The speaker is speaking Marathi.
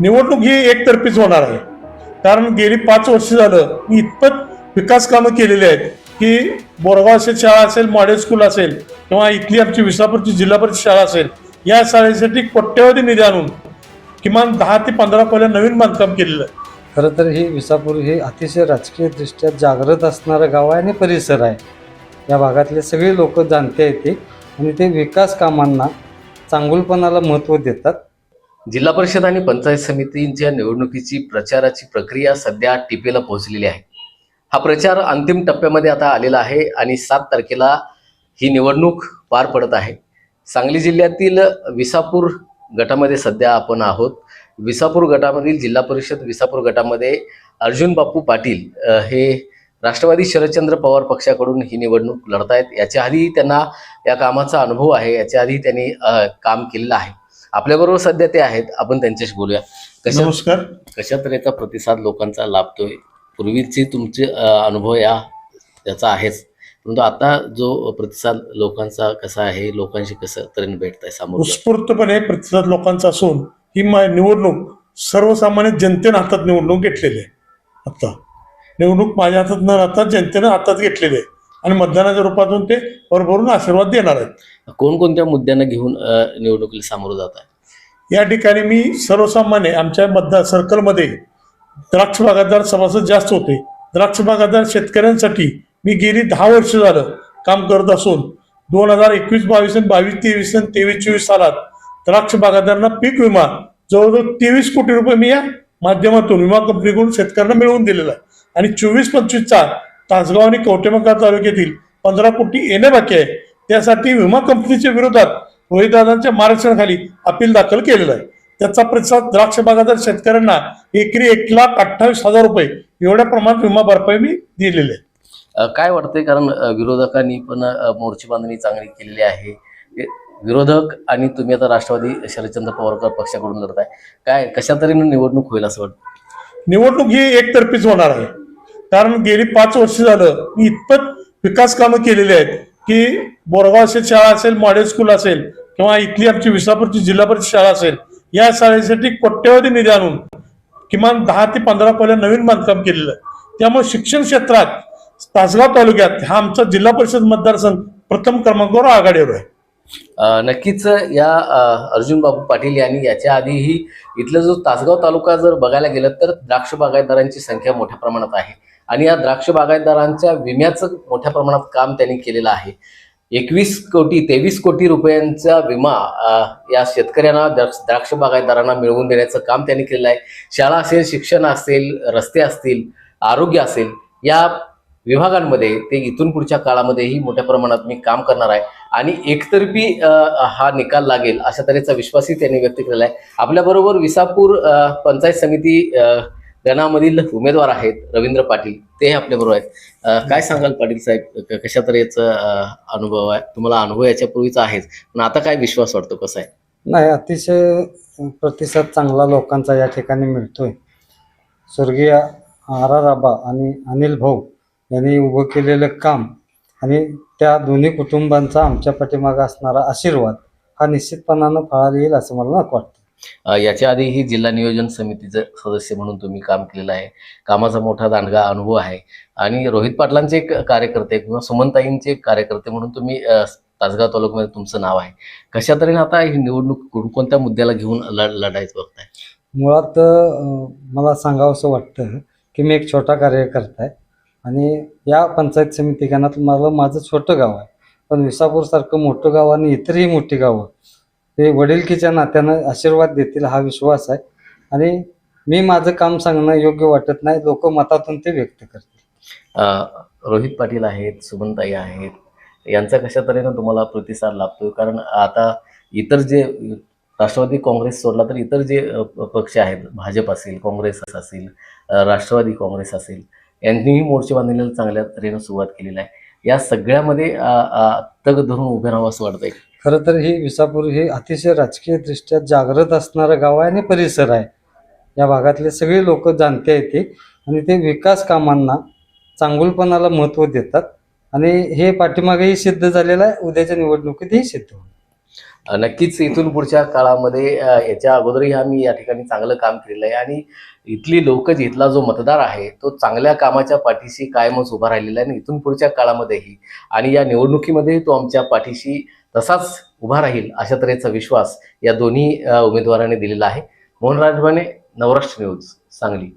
निवडणूक ही एकतर्फीच होणार आहे. कारण गेली पाच वर्ष झालं मी इतपत विकास कामं केलेली आहेत की बोरगाव असेल शाळा असेल मॉडेल स्कूल असेल किंवा इथली आमची विसापूरची जिल्हा परिषद शाळा असेल या शाळेसाठी कोट्यवधी निधी आणून किमान दहा ते पंधरा पहिल्या नवीन बांधकाम केलेलं आहे. खरं तर ही विसापूर हे अतिशय राजकीयदृष्ट्या जागृत असणारं गाव आहे आणि परिसर आहे. या भागातले सगळे लोक जाणते येते आणि ते विकास कामांना चांगुलपणाला महत्त्व देतात. जिल्हा परिषद आणि पंचायत समितींच्या निवडणुकीची प्रचाराची प्रक्रिया सध्या टिपेला पोहोचलेली आहे. हा प्रचार अंतिम टप्प्यामध्ये आता आलेला आहे आणि सात तारखेला ही निवडणूक पार पडत आहे. सांगली जिल्ह्यातील विसापूर गटामध्ये सध्या आपण आहोत. विसापूर गटामधील जिल्हा परिषद विसापूर गटामध्ये अर्जुन बापू पाटील हे राष्ट्रवादी शरदचंद्र पवार पक्षाकडून ही निवडणूक लढतायत. याच्या आधी त्यांना या कामाचा अनुभव आहे. याच्या आधी त्यांनी काम केलेलं आहे. आपल्याबरोबर सध्या ते आहेत. आपण त्यांच्याशी बोलूया. कशा नमस्कार. कशा तऱ्हेचा प्रतिसाद लोकांचा लाभतोय? पूर्वीचे तुमचे अनुभव या त्याचा आहेच. परंतु आता जो प्रतिसाद लोकांचा कसा आहे लोकांशी कसं तऱ्हेने भेटताय समोर? उत्स्फूर्तपणे प्रतिसाद लोकांचा असून ही निवडणूक सर्वसामान्य जनतेनं हातात निवडणूक घेतलेली आहे. आता. निवडणूक माझ्या हातात न राहता जनतेनं हातात घेतलेली आहे. आणि मतदानाच्या रूपातून ते भरभरून आशीर्वाद देणार आहेत. कोणकोणत्या मुद्द्यांना घेऊन निवडणुकीला सामोरं जात आहे या ठिकाणी मी सर्वसामान्य आमच्या मतदार सर्कलमध्ये द्राक्ष बागायतदार सभासद जास्त होते. द्राक्ष बागायतदार शेतकऱ्यांसाठी मी गेली दहा वर्ष झालं काम करत असून दोन हजार एकवीस बावीस आणि बावीस तेवीस आणि तेवीस चोवीस सालात द्राक्ष बागायतदारांना पीक विमा जवळजवळ तेवीस कोटी रुपये मी या माध्यमातून विमा कंपनीकडून शेतकऱ्यांना मिळवून दिलेला आहे. आणि चोवीस पंचवीसचा तासगाव आणि कवटेमंका तालुक्यातील पंधरा कोटी येणे बाकी आहे. त्यासाठी विमा कंपनीच्या विरोधात रोहितदादांच्या मार्गदर्शनाखाली अपील दाखल केलेलं आहे. त्याचा प्रतिसाद द्राक्ष बागायतदार शेतकऱ्यांना एकरी एक लाख अठ्ठावीस हजार रुपये एवढ्या प्रमाणात विमा भरपाई मी दिलेली आहे. काय वाटतंय? कारण विरोधकांनी पण मोर्चे बांधणी चांगली केलेली आहे. विरोधक आणि तुम्ही आता राष्ट्रवादी शरदचंद्र पवार पक्षाकडून लढताय. काय कशा तऱ्हेने निवडणूक होईल असं वाटतं? निवडणूक ही एकतर्फीच होणार आहे. कारण गेली पाच वर्ष झालं मी इतपत विकास कामं केलेली आहेत की बोरगाव असेल शाळा असेल मॉडेल स्कूल असेल किंवा इथली आमची विसापूरची जिल्हा परिषद शाळा असेल या शाळेसाठी कोट्यवधी निधी आणून किमान दहा ते पंधरा पहिल्या नवीन बांधकाम केलेलं आहे. त्यामुळे शिक्षण क्षेत्रात तासगाव तालुक्यात हा आमचा जिल्हा परिषद मतदारसंघ प्रथम क्रमांकावर आघाडीवर आहे. नक्कीच या अर्जुन बाबू पाटील यांनी याच्या आधीही इथलं जो तासगाव तालुका जर बघायला गेलं तर द्राक्ष बागायतदारांची संख्या मोठ्या प्रमाणात आहे. आणि या द्राक्ष बागायतदारांच्या विम्याचं मोठ्या प्रमाणात काम त्यांनी केलेलं आहे. एकवीस कोटी तेवीस कोटी रुपयांचा विमा या शेतकऱ्यांना द्राक्ष बागायतदारांना मिळवून देण्याचं काम त्यांनी केलेलं आहे. शाळा असेल शिक्षण असेल रस्ते असतील आरोग्य असेल या विभागांमध्ये ते इथून पुढच्या काळामध्येही मोठ्या प्रमाणात मी काम करणार आहे. आणि एकतर्फी हा निकाल लागेल अशा तऱ्हेचा विश्वासही त्यांनी व्यक्त केलेला आहे. आपल्याबरोबर विसापूर पंचायत समिती आ, गणामधील उमेदवार आहेत रवींद्र पाटील. ते आपल्याबरोबर आहेत. काय सांगाल पाटील साहेब? कशा तऱ्हेचा अनुभव आहे? तुम्हाला अनुभव याच्यापूर्वीचा आहेच. पण आता काय विश्वास वाटतो? कसा आहे? नाही अतिशय प्रतिसाद चांगला लोकांचा या ठिकाणी मिळतोय. स्वर्गीय आर आर आबा आणि अनिल भाऊ यांनी उभं केलेलं काम आणि त्या दोन्ही कुटुंबांचा आमच्या पाठीमागे असणारा आशीर्वाद हा निश्चितपणानं फळाला येईल असं मला वाटतं. याच्या आधीही जिल्हा नियोजन समितीचं सदस्य म्हणून तुम्ही काम केलेलं आहे. कामाचा मोठा दांडगा अनुभव आहे. आणि रोहित पाटलांचे एक कार्यकर्ते किंवा सुमनताईंचे एक कार्यकर्ते म्हणून तुम्ही तासगाव तालुक्यामध्ये तुमचं नाव आहे. कशा तऱ्हेने आता ही निवडणूक कोणकोणत्या मुद्द्याला घेऊन लढ लढायचं बघताय? मुळात मला सांगावं असं वाटतं की मी एक छोटा कार्यकर्ता आहे. आणि या पंचायत समिती गणात मला माझं छोटं गाव आहे. पण विसापूरसारखं मोठं गाव आणि इतरही मोठी गावं ते वडीलकीच्या नात्यानं आशीर्वाद देतील हा विश्वास आहे. आणि मी माझं काम सांगणं योग्य वाटत नाही लोक मतातून ते व्यक्त करतील. रोहित पाटील आहेत सुमनताई आहेत. यांचा कशा तऱ्हेनं तुम्हाला प्रतिसाद लाभतो कारण आता इतर जे राष्ट्रवादी काँग्रेस सोडला तर इतर जे प- पक्ष आहेत भाजप असेल काँग्रेस असेल राष्ट्रवादी काँग्रेस असेल यांनीही मोर्चे बांधलेलं चांगल्या तऱ्हेनं सुरुवात केलेली आहे. या सगळ्यामध्ये तग धरून उभे राहावं असं वाटतंय. खरं तर ही विसापूर हे अतिशय राजकीयदृष्ट्या जागृत असणारं गाव आहे आणि परिसर आहे. या भागातले सगळे लोक जाणते येते आणि ते विकास कामांना चांगुलपणाला महत्त्व देतात. आणि हे पाठीमागेही सिद्ध झालेलं आहे. उद्याच्या निवडणुकीतही सिद्ध होईल. नक्कीच इथून पुढच्या काळामध्ये याच्या अगोदरही आम्ही या ठिकाणी चांगलं काम केलेलं आहे. आणि इथली लोक इथला जो मतदार आहे तो चांगल्या कामाच्या पाठीशी कायमच उभा राहिलेला आहे. आणि इथून पुढच्या काळामध्येही आणि या निवडणुकीमध्येही तो आमच्या पाठीशी तसाच उभा राहील अशा तऱ्हेचा विश्वास या दोन्ही उमेदवारांनी दिलेला आहे. मोहन राजभाने नवराष्ट्र न्यूज सांगली.